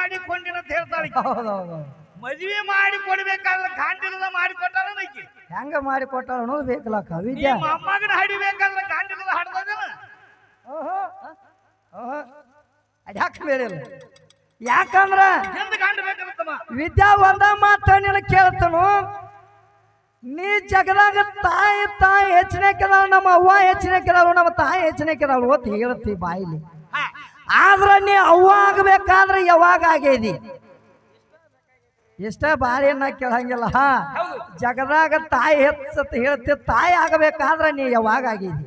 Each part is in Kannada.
ಮಾಡಿಕೊಂಡಿನ ಅಂತ ಹೇಳ್ತಾಳೆ ಈಕಿ. ಹೌದೌದು. ಮದ್ವಿ ಮಾಡಿ ಕೊಡ್ಬೇಕಾದ್ರೆ ಗಾಂಡಿಲದ ಮಾಡಿ ಕೊಟ್ಟಾಳ ಈಕಿ ಹೆಂಗ ಮಾಡಿ ಕೊಟ್ಟಾಳ ಅನ್ನೋದು ಬೇಕಲ್ಲ ವಿದ್ಯಾ ನಿಮ್ಮ ಅಮ್ಮಗನ ಹಡಿಬೇಕಾದ್ರೆ ಗಾಂಡಿಲದ ಹಡ್ದದೇನ ಯಾಕೆ ಬೇರೆ ಇಲ್ಲ? ಯಾಕಂದ್ರ ಎಂದ ಗಾಂಡ ಬೇಕಂತಮ್ಮ ವಿದ್ಯಾ ಒಂದ ಮಾತ ನಿನ ಕೇಳ್ತನು. ನೀ ಜಗದಾಗ ತಾಯಿ ತಾಯಿ ಹೆಚ್ಚಿನ ಕೆದಾಳು ನಮ್ಮ ಅವ್ವ ಹೆಚ್ಚಿನ ಕೆದಾಳು ನಮ್ಮ ತಾಯಿ ಹೆಚ್ಚಿನ ಕೆದಾಳು ಅಂತ ಹೇಳ್ತಿ ಬಾಯಿಲಿ ಆದ್ರ ನೀ ಅವ್ವ ಆಗಬೇಕಾದ್ರೆ ಯಾವಾಗ ಆಗೇದಿ ಇಷ್ಟ ಅನ್ನ ಕೇಳಂಗಿಲ್ಲ ಜಗದಾಗ ತಾಯಿ ಹೆಚ್ಚತ್ ಹೇಳ್ತಿ ತಾಯಿ ಆಗಬೇಕಾದ್ರೆ ನೀ ಯಾವಾಗ ಆಗೇದಿ.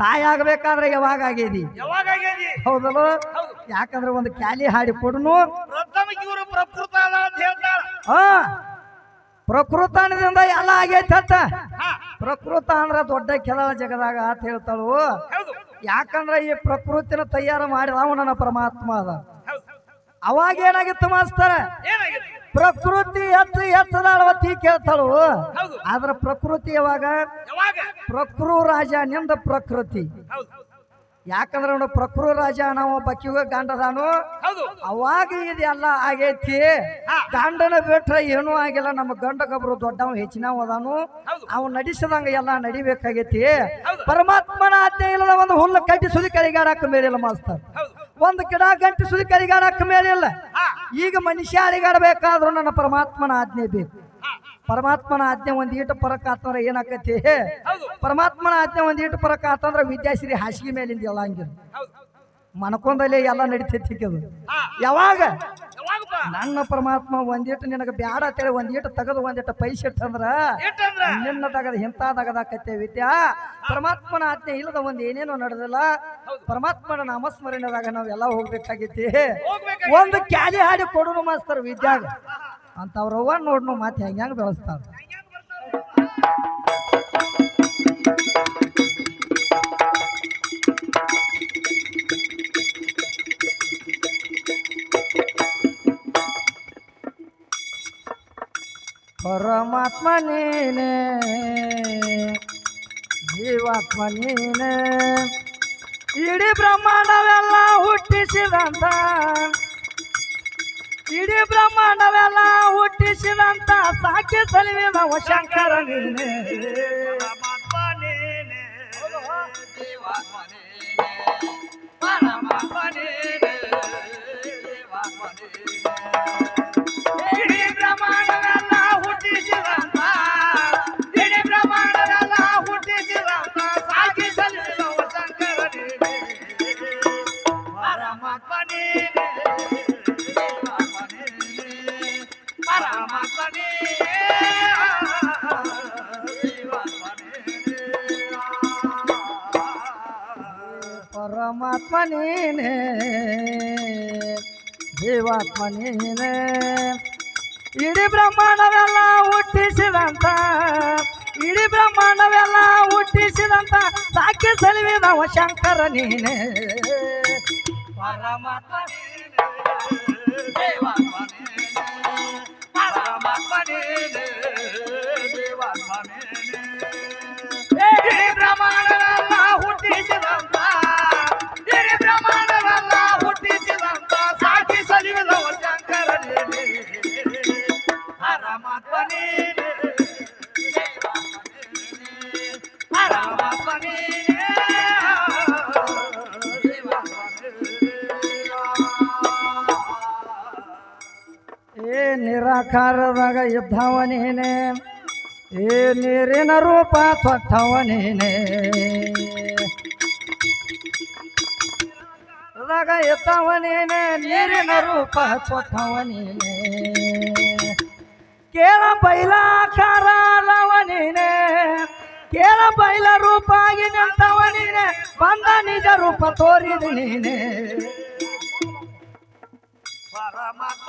ತಾಯಿ ಆಗ್ಬೇಕಾದ್ರೆ ಯಾವಾಗ ಆಗೇದಿ ಹೌದಲ್ಲ? ಯಾಕಂದ್ರೆ ಒಂದು ಕ್ಯಾಲಿ ಹಾಡಿ ಕೊಡನು. ಹಾ? ಪ್ರಕೃತನದಿಂದ ಎಲ್ಲ ಆಗೈತೆ ಅಂತ. ಪ್ರಕೃತ ಅಂದ್ರ ದೊಡ್ಡ ಕೆಲ ಜಗದಾಗ ಅಂತ ಹೇಳ್ತಾಳು. ಯಾಕಂದ್ರೆ ಈ ಪ್ರಕೃತಿನ ತಯಾರು ನನ್ನ ಪರಮಾತ್ಮ ಅದ. ಅವಾಗ ಏನಾಗಿತ್ತು ಮಾಸ್ತರ? ಪ್ರಕೃತಿ ಹೆಚ್ಚು ಹೆಚ್ಚದಾಳವತ್ತಿ ಕೇಳ್ತಾಳು. ಆದ್ರ ಪ್ರಕೃತಿ ಯಾವಾಗ? ಪ್ರಕೃ ರಾಜ ನಿಂದ ಪ್ರಕೃತಿ. ಯಾಕಂದ್ರೆ ಅವನು ಪ್ರಕೃ ರಾಜ, ನಾವು ಬಕ್ಕಿಗ ಗಂಡದಾನು. ಅವಾಗ ಇದೆಲ್ಲ ಆಗೈತಿ. ಗಂಡನ ಬಿಟ್ರೆ ಏನೂ ಆಗಿಲ್ಲ. ನಮ್ಮ ಗಂಡ ಗೊಬ್ಬರು ದೊಡ್ಡವ ಹೆಚ್ಚಿನವ ಅದಾನು. ಹೌದು ಅವ್ ನಡೆಸದಂಗ ಎಲ್ಲ ನಡಿಬೇಕಾಗೈತಿ. ಪರಮಾತ್ಮನ ಇಲ್ಲದ ಒಂದು ಹುಲ್ಲು ಕಟ್ಟಿ ಸುದಿ ಕರಿಗಾಡಕ್ಕ ಮೇಲಿಲ್ಲ ಮಾಸ್ತರ್. ಒಂದು ಗಿಡ ಗಂಟಿ ಸುದಿ ಕರಿಗಾಡಕ್ಕ ಮೇಲಿಲ್ಲ ಈಗ ಮನುಷ್ಯ ಅಡಿಗಾಡಬೇಕಾದ್ರೂ ನನ್ನ ಪರಮಾತ್ಮನ ಆಜ್ಞೆ ಬೇಕು. ಪರಮಾತ್ಮನ ಆಜ್ಞೆ ಒಂದು ಈಟು ಪರಕ್ ಆತಂದ್ರ ಏನಾಕತಿ ಪರಮಾತ್ಮನ ಆಜ್ಞೆ ಒಂದು ಈಟು ಪರಕ್ ಆತಂದ್ರ ವಿದ್ಯಾಶ್ರೀ ಹಾಸಿಗೆ ಮೇಲಿಂದ ಹೌದು. ಮನಕೊಂದಲ್ಲೇ ಎಲ್ಲ ನಡಿತೈತಿ ಯಾವಾಗ? ನನ್ನ ಪರಮಾತ್ಮ ಒಂದಿಟ್ಟು ನಿನಗೆ ಬ್ಯಾಡ ಅಂತೇಳಿ ಒಂದಿಟ್ಟು ತೆಗೆದು ಒಂದಿಟ್ಟು ಪೈಸೆ ಇಟ್ಟಂದ್ರ ನಿನ್ನ ತಗದ ಇಂಥ ತಗದಾಕತ್ತೆ ವಿದ್ಯಾ. ಪರಮಾತ್ಮನ ಆಜ್ಞೆ ಇಲ್ಲದ ಒಂದು ಏನೇನೋ ನಡೆದಿಲ್ಲ. ಪರಮಾತ್ಮನ ನಾಮಸ್ಮರಣೆದಾಗ ನಾವೆಲ್ಲ ಹೋಗ್ಬೇಕಾಗೈತಿ ಹೋಗ್ಬೇಕಾಗಿ ಒಂದು ಕ್ಯಾಲಿ ಹಾಡಿ ಕೊಡುನು ಮಾಸ್ತರ್ ವಿದ್ಯಾಗ. ಅಂತವ್ರವ್ವ ನೋಡ್ನು ಮಾತು ಹೆಂಗ್ ಹೆಂಗ್ ಬೆಳೆಸ್ತಾರ. ನೀನೆ. ಜೀವಾತ್ಮ ನೀನೆ. ಇಡೀ ಬ್ರಹ್ಮಾಂಡವೆಲ್ಲ ಹುಟ್ಟಿಸಿದಂತ. ಇಡೀ ಬ್ರಹ್ಮಾಂಡವೆಲ್ಲ ಹುಟ್ಟಿಸಿದಂತ ಸಾಕಿ ನಾವು ಶಂಕರ ನೀನೆ. ಪರಮಾತ್ಮ ನೀನೆ ಜೀವಾತ್ಮ ನೀನೆ ಇಡೀ ಬ್ರಹ್ಮಾಂಡವೆಲ್ಲ ಹುಟ್ಟಿಸಿದಂತ, ಇಡೀ ಬ್ರಹ್ಮಾಂಡವೆಲ್ಲ ಹುಟ್ಟಿಸಿದಂತ ಸಾಕಿ ನಾವು ಶಂಕರ ನೀನೆ. ಪರಮಾತ್ಮ ಪರಮಾತ್ಮ ನೀನೆ ದೇವಾತ್ಮ ನೀನೆ ನಿರಾಕಾರದಾಗ ಇದ್ದವ ನೀನೆ ಏ ನೀರಿನ ರೂಪ ತೊಟ್ಟವ ನೀನೆ ದಾಗ ಇದ್ದವ ನೀನೆ ನೀರಿನ ರೂಪ ತೊಟ್ಟವ ನೀನೆ ಕೇಳ ಬೈಲಾಕಾರ ಅಲ್ಲವ ನೀನೆ ಕೇಳ ಬೈಲ ರೂಪ ಆಗಿ ನಿಂತವ ನೀನೆ ಬಂದ ನಿಜ ರೂಪ ತೋರಿದ ನೀನೆ. ಪರಮಾತ್ಮ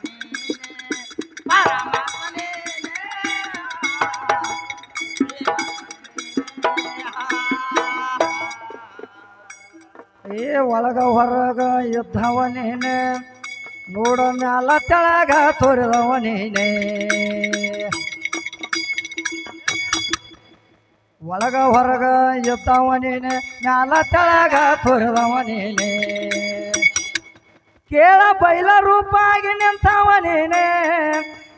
ಏ ಒಳಗ ಹೊರಗ ಯುದ್ಧವ ನೀನೆ, ನೋಡ ಮ್ಯಾಲ ತೆಳಗ ತೋರಿದವ ನೀನೆ. ಒಳಗ ಹೊರಗ ಯುದ್ಧವ ನೀನೆ, ಮ್ಯಾಲ ತೆಳಗ ತೋರಿದವ ನೀನೆ. ಕೇಳ ಬೈಲ ರೂಪಾಗಿ ನಿಂತವ ನೀನೆ,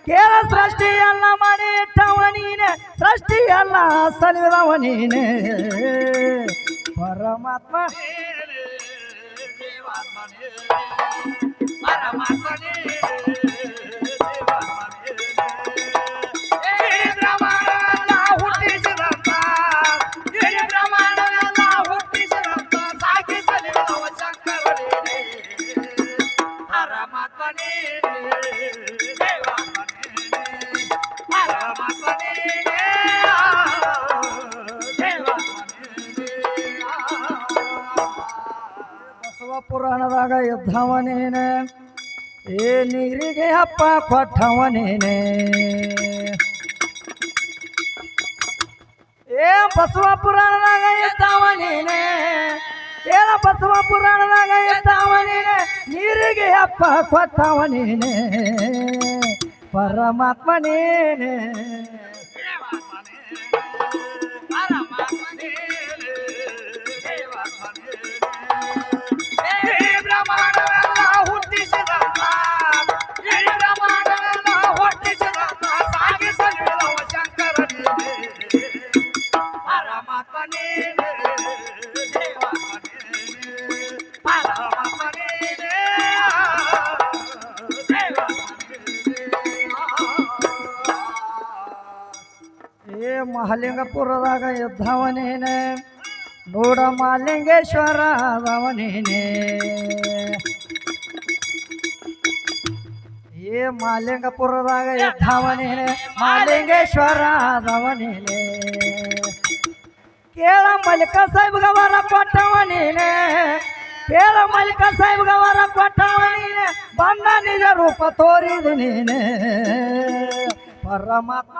ಕೇಳ ಸೃಷ್ಟಿ ಎಲ್ಲ ಮಾಡಿ ಇಟ್ಟವ ನೀನೆ ಸೃಷ್ಟಿ ಸಲಿದವ ನೀನೆ. ಪರಮಾತ್ಮ ಬಸವ ಪುರಾಣದಾಗ ಯುದ್ಧವ ನೀನೆ ಏ ನೀರಿಗೆ ಅಪ್ಪ ಕೊಟ್ಟವನೇನೆ. ಏ ಬಸವ ಪುರಾಣದಾಗ ಎದ್ದವನೇನೆ ನೀನೆ ಏನ ಬಸವ ಪುರಾಣದಾಗ ಎದ್ದವನೇನೆ ನೀನೆ ನೀರಿಗೆ ಅಪ್ಪ ಕೊಟ್ಟವನೇನೆ. ಪರಮಾತ್ಮನೇನೆ. ಪರಮಾತ್ಮ ಮಹಲಿಂಗಪುರದಾಗ ಯುದ್ಧವನೇನೆ ನೋಡ ಮಾಲಿಂಗೇಶ್ವರ ಅದವನೇನೆ ಏ ಮಾಲಿಂಗಪುರದಾಗ ಯುದ್ಧವನೇನೆ ಮಾಲಿಂಗೇಶ್ವರ ಅದವನೇನೆ ಕೇಳ ಮಲ್ಲಿಕ ಸಾಹೇಬ್ಗ ವರ ಕೊಟ್ಟವ ನೀನೆ. ಕೇಳ ಮಲ್ಲಿಕ ಸಾಹೇಬ್ಗ ವರ ಕೊಟ್ಟವ ನೀನೆ. ಬಂದ ನಿಜ ರೂಪ ತೋರಿದ ನೀನೆ. ಪರಮಾತ್ಮ